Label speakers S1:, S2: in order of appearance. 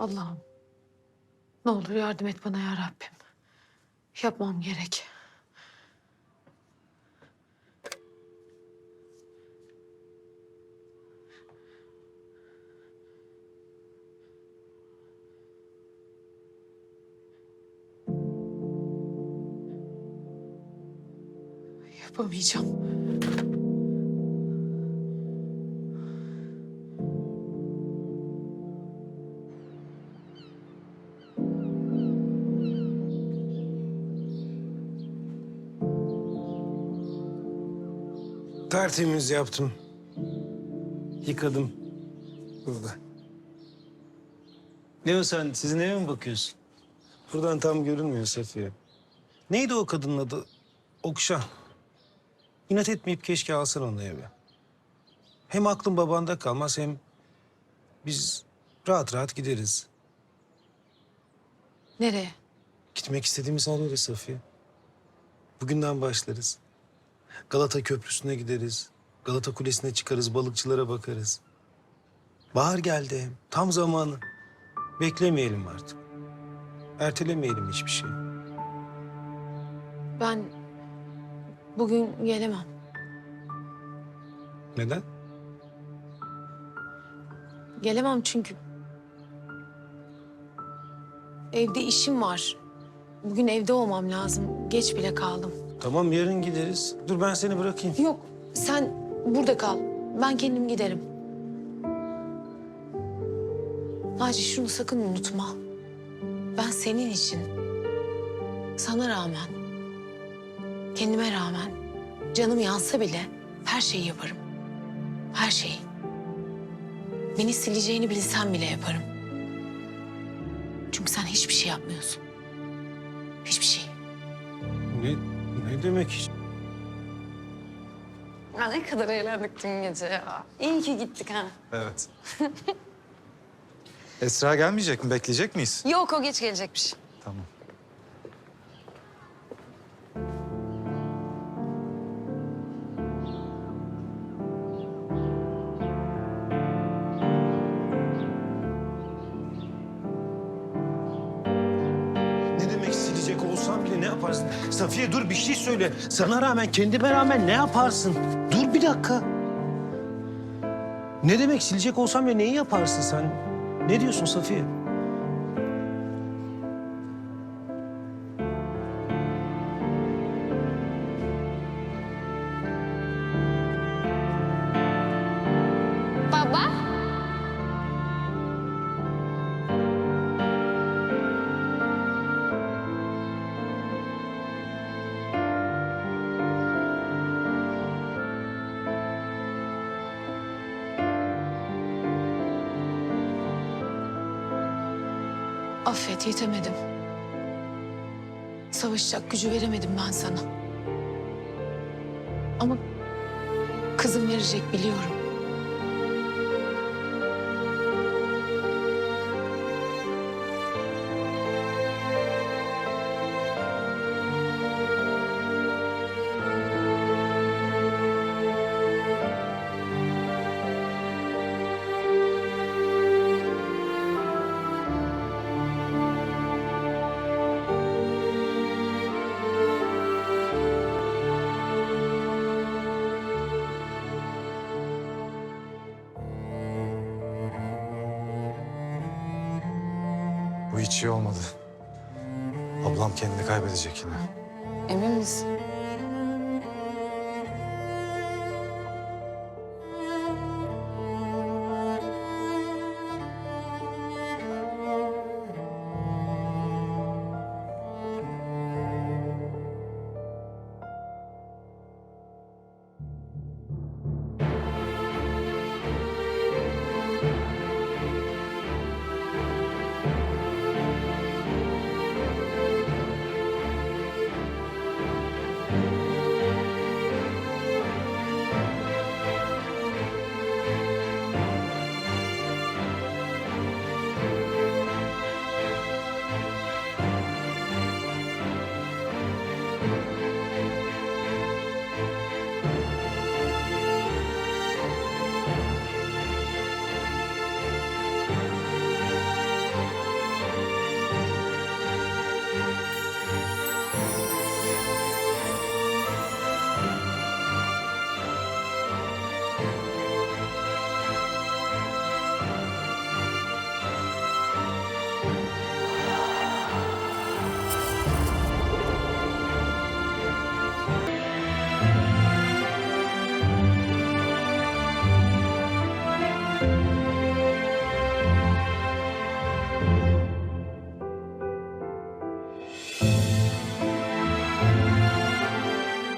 S1: Allah'ım. Ne olur yardım et bana ya Rabbim. Yapmam gerek. Yapamayacağım.
S2: Tertemiz yaptım. Yıkadım. Burada.
S3: Ne o sen? Sizin eve mi bakıyorsun?
S2: Buradan tam görünmüyor Safiye. Neydi o kadının adı? Okşan. İnat etmeyip keşke alsan onu eve. Hem aklın babanda kalmaz hem biz rahat rahat gideriz.
S1: Nereye?
S2: Gitmek istediğimiz her yere Safiye. Bugünden başlarız. Galata Köprüsü'ne gideriz. Galata Kulesi'ne çıkarız, balıkçılara bakarız. Bahar geldi. Tam zamanı. Beklemeyelim artık. Ertelemeyelim hiçbir şey.
S1: Ben bugün gelemem.
S2: Neden?
S1: Gelemem çünkü evde işim var. Bugün evde olmam lazım. Geç bile kaldım.
S2: Tamam yarın gideriz. Dur ben seni bırakayım.
S1: Yok, sen burada kal. Ben kendim giderim. Naci şunu sakın unutma. Ben senin için, sana rağmen, kendime rağmen, canım yansa bile her şeyi yaparım. Her şeyi. Beni sileceğini bilsem bile yaparım. Çünkü sen hiçbir şey yapmıyorsun. Hiçbir şey.
S2: Ne, ne demek hiç?
S4: Ya ne kadar eğlendik dün gece ya. İyi ki gittik ha.
S5: Evet. Esra gelmeyecek mi? Bekleyecek miyiz?
S4: Yok o geç gelecekmiş.
S5: Tamam.
S2: Olsam bile ne yaparsın? Safiye dur bir şey söyle. Sana rağmen, kendime rağmen ne yaparsın? Dur bir dakika. Ne demek silecek olsam bile neyi yaparsın sen? Ne diyorsun Safiye?
S1: Affet yetemedim. Savaşacak gücü veremedim ben sana. Ama kızım verecek biliyorum.
S5: İyi olmadı. Ablam kendini kaybedecek yine.
S4: Emin misin?
S1: thank you